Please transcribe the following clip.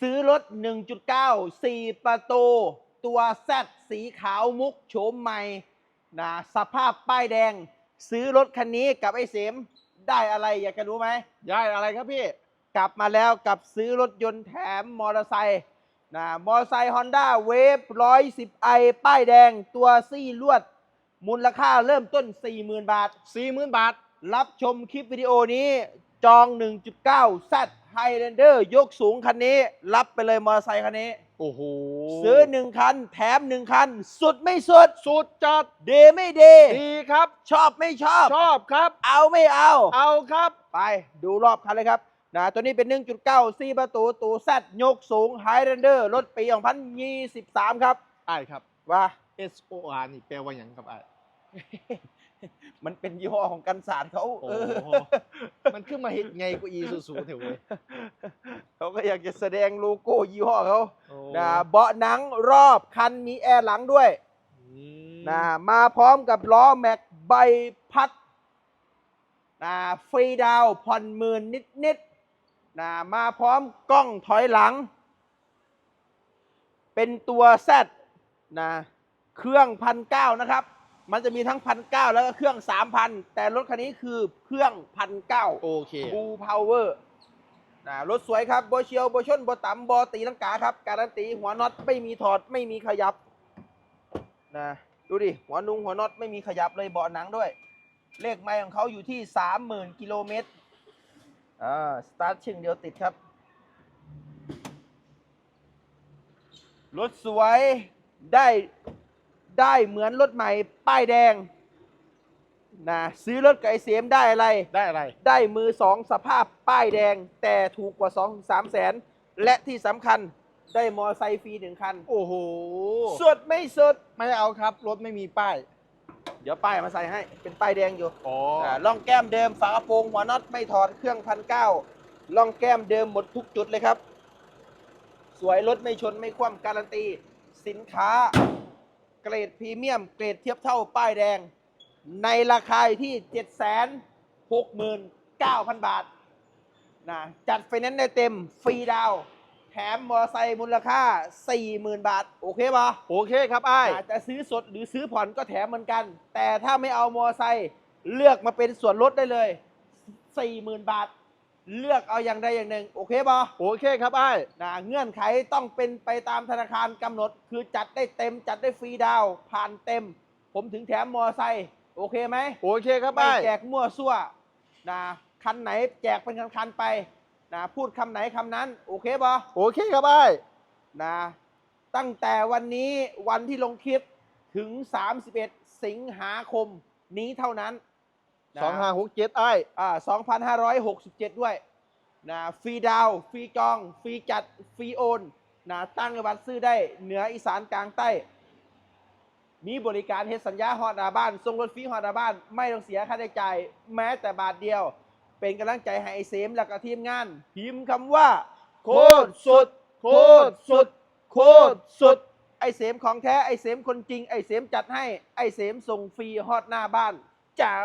ซื้อรถ 1.9 4 ประตู ตัวแซดสีขาวมุกโฉมใหม่นะสภาพป้ายแดง ซื้อรถคันนี้กับไอ้เสมได้อะไรอยากจะรู้ไหมย้ายอะไรครับพี่ กลับมาแล้วกับซื้อรถยนต์แถมมอเตอร์ไซค์นะมอเตอร์ไซค์ฮอนด้าเวฟ110ไอป้ายแดงตัวซี่ลวด มูลค่าเริ่มต้น 40,000 บาท 40,000 บาท รับชมคลิปวิดีโอนี้จอง 1.9 Z Highlander ยกสูงคันนี้ รับไปเลยมอเตอร์ไซค์คันนี้ โอ้โหซื้อ1คัน แถม1คัน สุดไม่สุด สุดจัดเดไม่เดดีครับ ชอบไม่ชอบ ชอบครับ เอาไม่เอา เอาครับ ไปดูรอบคันเลยครับนะตัวนี้เป็น 1.9 4 ประตู ตูแซดยกสูง Highlander รถปี 2023 ครับไอ้ครับว่า S O R นี่แปลว่าอย่างครับไอ้มันเป็นยี่ห้อของกันสารเขาโอ้เออโห มันขึ้นมาเห็ดไงกว่าอีซูซูเถอะเว้ยเขาก็อยากจะแสดงโลโก้ยี่ห้อเขาโอ้นะเบาะหนังรอบคันมีแอร์หลังด้วยอืมนะมาพร้อมกับล้อแม็กใบพัดนะฟรีดาวน์ผ่อนหมื่นนิดๆนะมาพร้อมกล้องถอยหลัง เป็นตัวแซดนะเครื่องพันเก้านะครับ มันจะมีทั้งพันเก้าแล้วก็เครื่องสามพันแต่รถคันนี้คือเครื่องพันเก้าโอเคบูพาวเวอร์นะรถสวยครับโบเชียวโบชนโบต่ำโบตีลังกาครับ การันตีหัวน็อตไม่มีถอดไม่มีขยับนะดูดิ หัวนุงหัวน็อตไม่มีขยับเลยเบาะหนังด้วย เลขไม้ของเขาอยู่ที่30,000กิโลเมตรอ่าสตาร์ทชึ่งเดียวติดครับ รถสวยได้ ได้เหมือนรถใหม่ป้ายแดงนะซื้อรถกับไอเสียมได้อะไร ได้อะไร ได้มือสองสภาพป้ายแดง แต่ถูกกว่า2อถึงสามแสน และที่สำคัญได้มอไซค์ฟรีหนึ่งคัน โอ้โหสุดไม่สุด ไม่เอาครับ รถไม่มีป้าย เดี๋ยวป้ายมาใส่ให้ เป็นป้ายแดงอยู่อ๋อาล่องแก้มเดิมฝากระโปรงหัวน็อตไม่ถอดเครื่องพันเก้าล่องแก้มเดิมหมดทุกจุดเลยครับ สวยรถไม่ชนไม่คว่ำการันตี สินค้า เกรดพรีเมียม เกรดเทียบเท่าป้ายแดง ในราคาอยู่ที่ 7 6 9 0 0 0 บาทนะจัดไฟแนนซ์ได้เต็มฟรีดาวน์แถมมอเตอร์ไซค์มูลค่า 40,000 บาท โอเคปะโอเคครับไอ้อาจจะซื้อสดหรือซื้อผ่อนก็แถมเหมือนกัน แต่ถ้าไม่เอามอไซค์เลือกมาเป็นส่วนลดได้เลย 40,000 บาท เลือกเอาอย่างใดอย่างหนึ่ง โอเคปะโอเคครับไอ้นะเงื่อนไขต้องเป็นไปตามธนาคารกำหนด คือจัดได้เต็ม จัดได้ฟรีดาวน์ผ่านเต็ม ผมถึงแถมมอไซค์โอเคไหมโอเคครับไม่ไอ้แจกมั่วซั่วนะคันไหนแจกเป็นคันๆไปนะพูดคำไหนคำนั้น โอเคปะโอเคครับไอ้นะตั้งแต่วันนี้วันที่ลงคลิปถึง 31 สิงหาคมนี้เท่านั้น นะสองห้าหกเจ็ดไอ้อ่า2567ด้วยนะฟรีดาวฟรีจอง ฟรีจัด ฟรีโอนนะตั้งบัตรซื้อได้เหนืออีสานกลางใต้ มีบริการเฮ็ดสัญญาฮอดหน้าบ้านส่งรถฟรีฮอดหน้าบ้าน ไม่ต้องเสียค่าใช้จ่ายแม้แต่บาทเดียว เป็นกำลังใจให้ไอเซมและก็ทีมงาน พิมพ์คำว่า โคตรสุด โคตรสุด โคตรสุด ไอเสมของแท้ไอเสมคนจริง ไอเสมจัดให้ไอเสมส่งฟรีฮอดหน้าบ้าน เจ้า